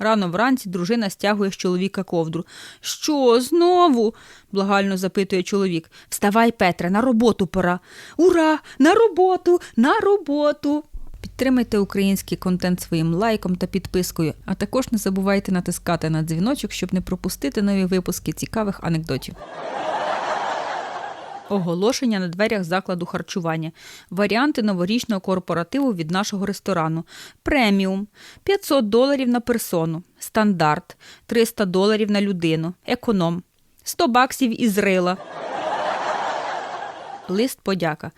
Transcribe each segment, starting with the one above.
Рано вранці дружина стягує з чоловіка ковдру. Що, знову? благально запитує чоловік. Вставай, Петре, на роботу пора. Ура! На роботу! На роботу! Підтримайте український контент своїм лайком та підпискою, а також не забувайте натискати на дзвіночок, щоб не пропустити нові випуски цікавих анекдотів. Оголошення на дверях закладу харчування. Варіанти новорічного корпоративу від нашого ресторану. Преміум 500 доларів на персону. Стандарт 300 доларів на людину. Економ 100 баксів із рила. Лист подяка.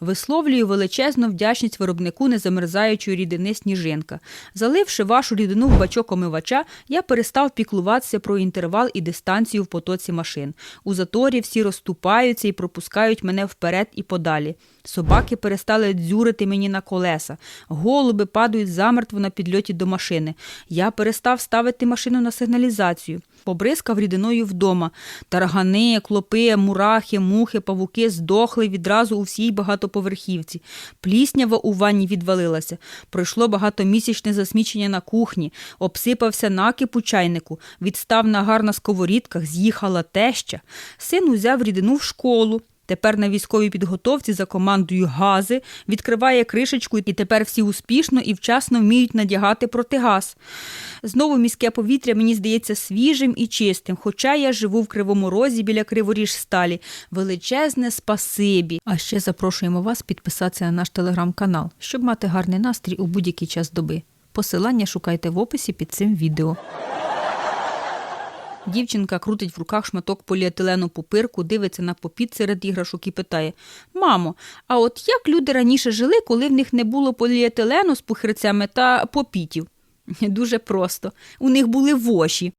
Висловлюю величезну вдячність виробнику незамерзаючої рідини сніжинка. Заливши вашу рідину в бачок омивача, я перестав піклуватися про інтервал і дистанцію в потоці машин. У заторі всі розступаються і пропускають мене вперед і подалі. Собаки перестали дзюрити мені на колеса. Голуби падають замертво на підльоті до машини. Я перестав ставити машину на сигналізацію. Побризкав рідиною вдома. Таргани, клопи, мурахи, мухи, павуки здохли відразу у всій багатоповерхівці. Пліснява у ванні відвалилася. Пройшло багатомісячне засмічення на кухні, обсипався накип у чайнику, відстав нагар на сковорідках, з'їхала теща. Син узяв рідину в школу. Тепер на військовій підготовці за командою гази відкриває кришечку, і тепер всі успішно і вчасно вміють надягати протигаз. Знову міське повітря мені здається свіжим і чистим, хоча я живу в Кривому Розі біля Криворіж сталі. Величезне спасибі. А ще запрошуємо вас підписатися на наш телеграм-канал, щоб мати гарний настрій у будь-який час доби. Посилання шукайте в описі під цим відео. Дівчинка крутить в руках шматок поліетилену пупирку, дивиться на попіт серед іграшок і питає: Мамо, а от як люди раніше жили, коли в них не було поліетилену з пухирцями та попітів? Дуже просто. У них були воші.